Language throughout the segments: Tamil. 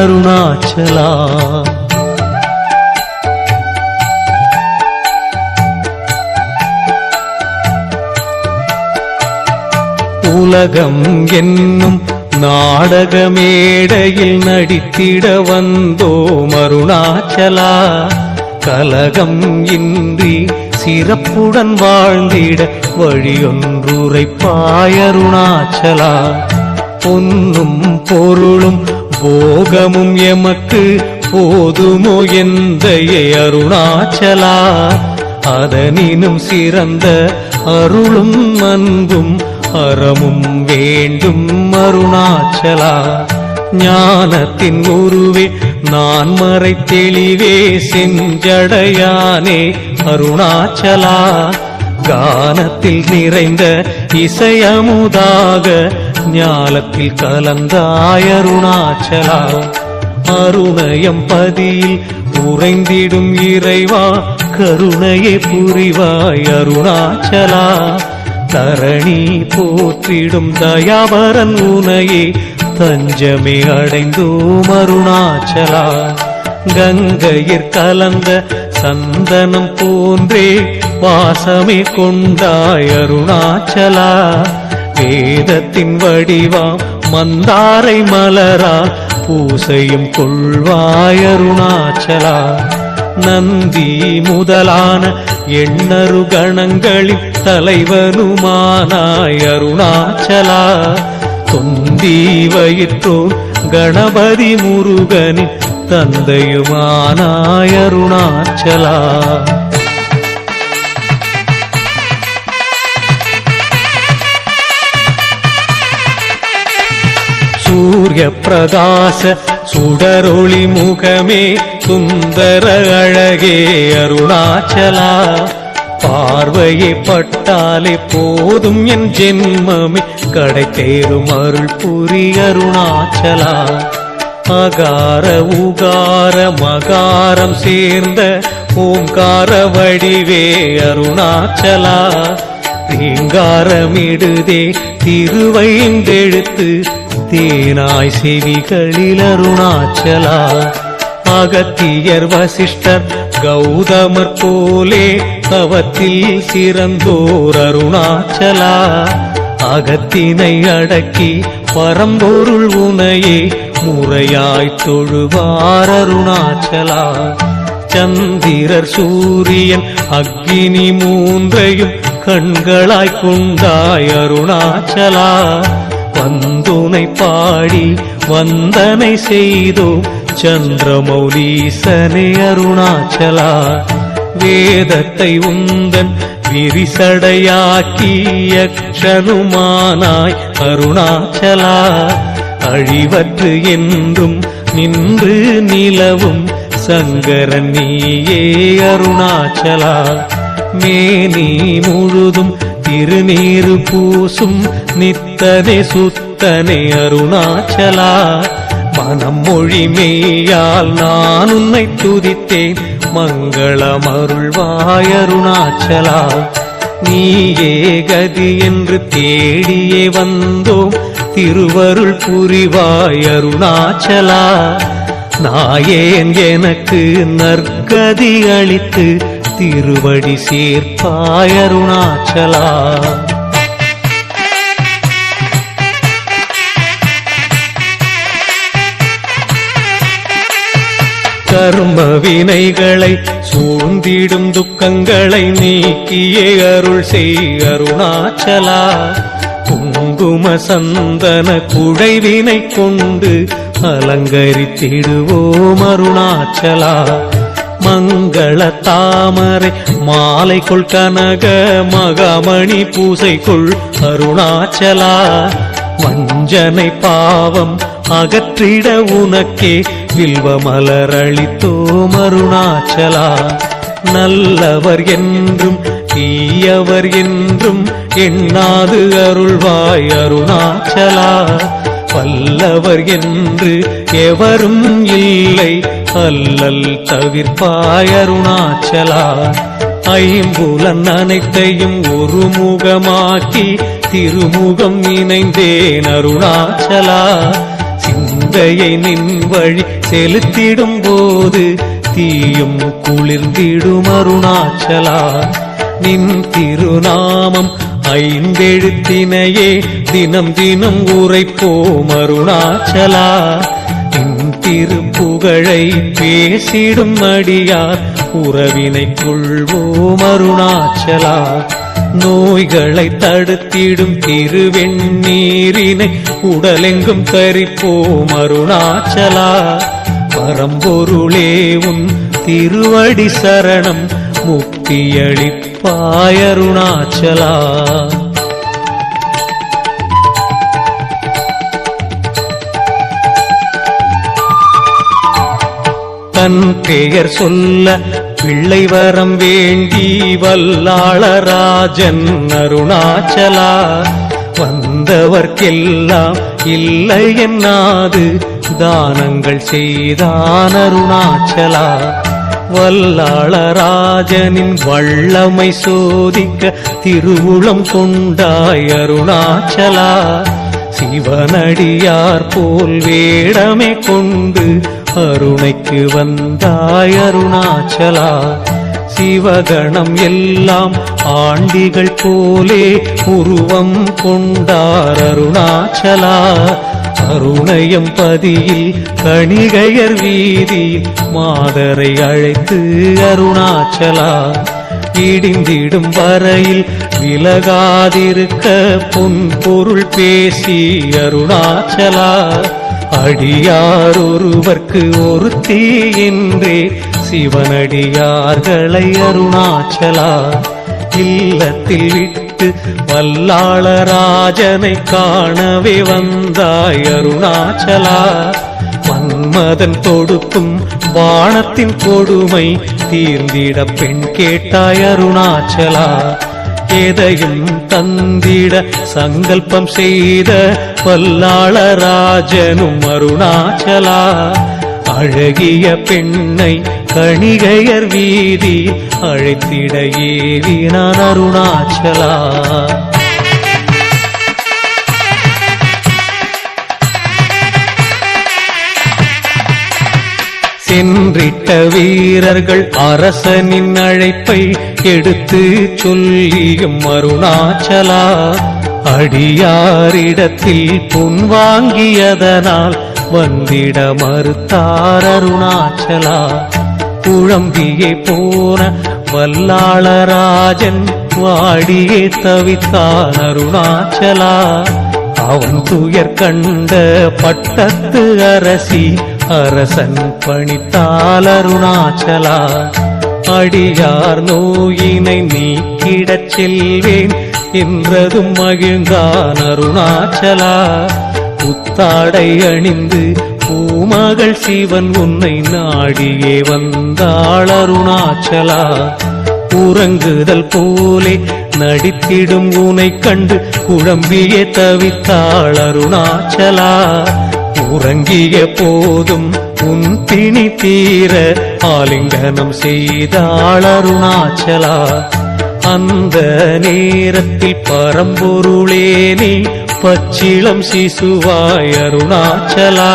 அருணாச்சலா உலகம் என்னும் நாடக மேடையில் நடித்திட வந்தோம் அருணாச்சலா. கலகம் இன்றி சிறப்புடன் வாழ்ந்திட வழியொன்றுரைப்பாய் அருணாச்சலா. பொன்னும் பொருளும் போகமும் எமக்கு போதுமோ எந்த அருணாச்சலா? அதனினும் சிறந்த அருளும் அன்பும் அறமும் வேண்டும் அருணாச்சலா. ஞானத்தின் உருவே நான் மறை தெளிவே செஞ்சடையானே அருணாச்சலா. கானத்தில் நிறைந்த இசையமுதாக ஞாலத்தில் கலந்தாய் அருணாச்சலா. அருணயம் பதியில் உறைந்திடும் இறைவா. கருணையை புரிவாய் அருணாச்சலா. தரணி போற்றிடும் தயாவரன் உனையே தஞ்சமே அடைந்தோம் அருணாச்சலா. கங்கையிற் கலந்த சந்தனம் போன்றே வாசமே கொண்டாய் அருணாச்சலா. வேதத்தின் வடிவாம் மந்தாரை மலரா பூசையும் கொள்வாயருணாச்சலா. நந்தி முதலான எண்ணரு கணங்களின் தலைவனுமானாய் அருணாச்சலா. தொந்தி வயிற்றோர் கணபதி முருகனின் தந்தையுமானாய் அருணாச்சலா. சூரிய பிரகாச சுடரொளி முகமே சுந்தர அழகே அருணாச்சலா. பார்வையை பட்டாலே போதும் என் ஜென்மமே கடை தேரும் அருள் புரி அருணாச்சலா. அகார உகார மகாரம் சேர்ந்த ஓங்கார வடிவே அருணாச்சலா. ரீங்காரமிடுதே திருவைந்தெழுத்து தேனாய் செவிகளில் அருணாச்சலா. அகத்தியர் வசிஷ்டர் கௌதமர் போலே தவத்தில் சிறந்தோர் அருணாச்சலா. அகத்தினை அடக்கி பரம்பொருள் உனையே முறையாய் தொழுவார் அருணாச்சலா. சந்திரர் சூரியன் அக்னி மூன்றையும் கண்களாய் கொண்டாய் அருணாச்சலா. வந்துனை பாடி வந்தனை செய்தோ சந்திரமௌலீசனே அருணாச்சலா. வேதத்தை உந்தன் விரிசடையாக்கி யக்ஷனுமானாய் அருணாச்சலா. அழிவற்று என்றும் நின்று நிலவும் சங்கரன் நீயே அருணாச்சலா. மேனி முழுதும் திருநீரு பூசும் நித்தனை சுத்தனை அருணாச்சலா. மனம் மொழி மெய்யால் நான் உன்னை துதித்தேன். மங்களம் அருள்வாய் அருணாச்சலா. நீயே கதி என்று தேடியே வந்தோம். திருவருள் புரிவாய் அருணாச்சலா. நாயேன் எனக்கு நற்கதி அளித்து திருவடி சேர்ப்பாயருணாச்சலா கர்ம வினைகளை சூழ்ந்திடும் துக்கங்களை நீக்கியே அருள் செய் அருணாச்சலா. குங்கும சந்தன குழைவினை கொண்டு அலங்கரித்திடுவோம் அருணாச்சலா. மங்கள தாமரை மாலைக்குள் கனக மகாமணி பூசைக்குள் அருணாச்சலா. வஞ்சனை பாவம் அகற்றிட உனக்கே வில்வ மலரளித்தோம் அருணாச்சலா. நல்லவர் என்றும் தீயவர் என்றும் எண்ணாது அருள்வாய் அருணாச்சலா. வல்லவர் என்று எவரும் இல்லை அல்லல் தவிர்ப்பாய் அருணாச்சலா ஐம்புலன் அனைத்தையும் ஒரு முகமாக்கி திருமுகம் இணைந்தேன் அருணாச்சலா சிந்தையை நின் வழி செலுத்திடும் போது தீயும் குளிர்ந்திடும் அருணாச்சலா நின் திருநாமம் ஐந்தெழுத்தினையே தினம் தினம் உரைப்போம் அருணாச்சலா திருப்புகழை பேசிடும் அடியார். உறவினை கொள்வோம் அருணாச்சலா. நோய்களை தடுத்திடும் திருவெண்ணீரினை உடலெங்கும் கரிப்போம் அருணாச்சலா. பரம்பொருளே உன் திருவடி சரணம் முக்தியளிப்பாய் தன் பெயர் சொல்ல பிள்ளை வரம் வேண்டி வல்லாளராஜன் அருணாச்சலா. வந்தவர்க்கெல்லாம் இல்லை என்னாது தானங்கள் செய்தான் அருணாச்சலா. வல்லாளராஜனின் வல்லமை சோதிக்க திருவுளம் கொண்டாய் அருணாச்சலா. சிவனடியார் போல் வேடமே கொண்டு அருணைக்கு வந்தாய் அருணாச்சலா சிவகணம் எல்லாம் ஆண்டிகள் போலே உருவம் கொண்டார் அருணாச்சலா. அருணயம் பதியில் கணிகையர் வீதியில் மாதரை அழைத்து அருணாச்சலா. இடிந்திடும் வரையில் விலகாதிருக்க பொன் பொருள் பேசி அருணாச்சலா. அடியார் ஒருவர்க்கு ஒருத்தி என்றே சிவனடியார்களை அருணாச்சலா இல்லத்தில் விட்டு வல்லாளராஜனை காணவே வந்தாய் அருணாச்சலா. மன்மதன் தொடுக்கும் வானத்தின் கொடுமை தீர்ந்திட பெண் கேட்டாய் அருணாச்சலா. எதையும் தந்திட சங்கல்பம் செய்த பல்லாளராஜனும் அருணாச்சலா. அழகிய பெண்ணை கணிகையர் வீதி அழைத்திட ஏறி நான் அருணாச்சலா. சென்றிட்ட வீரர்கள் அரசனின் அழைப்பை எடுத்து சொல்லியும் அருணாச்சலா அடியாரிடத்தில் பொன் வாங்கியதனால் வந்திட மறுத்தார் அருணாச்சலா. குழம்பியே போன வல்லாளராஜன் வாடியே தவித்தான் அருணாச்சலா. அவன் துயர் கண்ட பட்டத்து அரசி அரசன் பணித்தால் அருணாச்சலா. அடியார் நோயினை நீக்கிடச் செல்வேன் என்றதும் மகிழ்ந்தான் அருணாச்சலா. புத்தாடை அணிந்து பூமகள் சிவன் உன்னை நாடியே வந்தாள் அருணாச்சலா. உறங்குதல் போலே நடித்திடும் உனை கண்டு குழம்பியே தவித்தாள் அருணாச்சலா. உறங்கிய போதும் உன் திணி தீர ஆலிங்கனம் செய்தாள் அருணாச்சலா. அந்த நேரத்தில் பரம்பொருளே நீ பச்சிளம் சிசுவாய் அருணாச்சலா.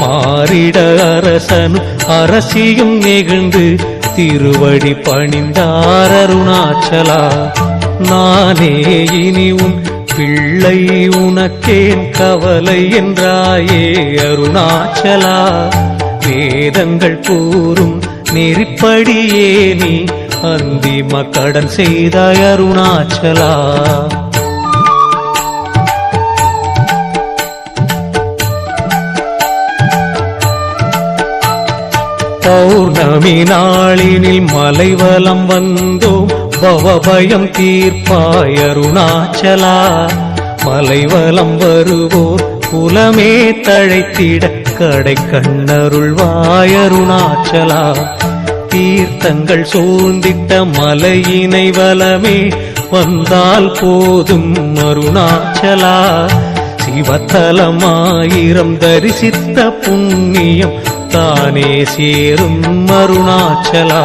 மாறிட அரசனும் அரசியும் நெகிழ்ந்து திருவடி பணிந்தார் அருணாச்சலா. நானே இனி உன் பிள்ளை உனக்கேன் கவலை என்றாயே அருணாச்சலா. வேதங்கள் கூறும் நெறிப்படியே நீ அந்திம கடன் செய்தாய் அருணாச்சலா. பௌர்ணமி நாளினில் மலைவலம் வந்தோம். பவபயம் தீர்ப்பாய் அருணாச்சலா. மலைவலம் வருவோர் குலமே தழைத்திட கடை கண்ணருள்வாய் அருணாச்சலா. தீர்த்தங்கள் சூழ்ந்திட்ட மலையினை வலமே வந்தால் போதும் அருணாச்சலா. சிவத்தலமாயிரம் தரிசித்த புண்ணியம் தானே சேரும் அருணாச்சலா.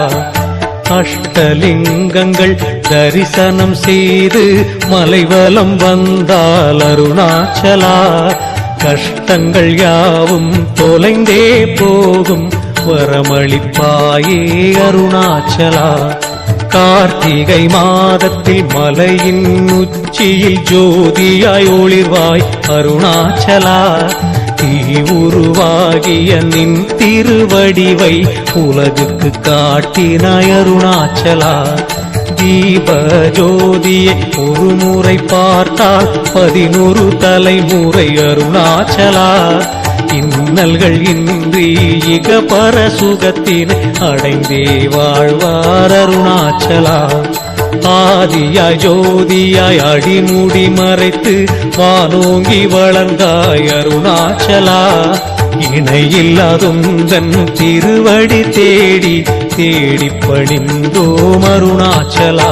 அஷ்டலிங்கங்கள் தரிசனம் செய்து மலைவலம் வந்தால் அருணாச்சலா. கஷ்டங்கள் யாவும் தொலைந்தே போகும். வரமளிப்பாயே அருணாச்சலா. கார்த்திகை மாதத்தில் மலையின் உச்சியில் ஜோதியாய் ஒளிர்வாய் அருணாச்சலா தீ உருவாகிய நின் திருவடிவை உலகுக்கு காட்டினாய் அருணாச்சலா தீப ஜோதியை ஒரு முறை பார்த்தால் பதினொரு தலைமுறை அருணாச்சலா இன்னல்கள் இன்றி இக பர சுகத்தினை அடைந்தே வாழ்வார் அருணாச்சலா. ஆதியாய் ஜோதியாய் அடிமுடி மறைத்து வானோங்கி வளர்ந்தாய் அருணாச்சலா. இணையில்லாதுந்தன் திருவடி தேடி தேடி பணிந்தோம் அருணாச்சலா.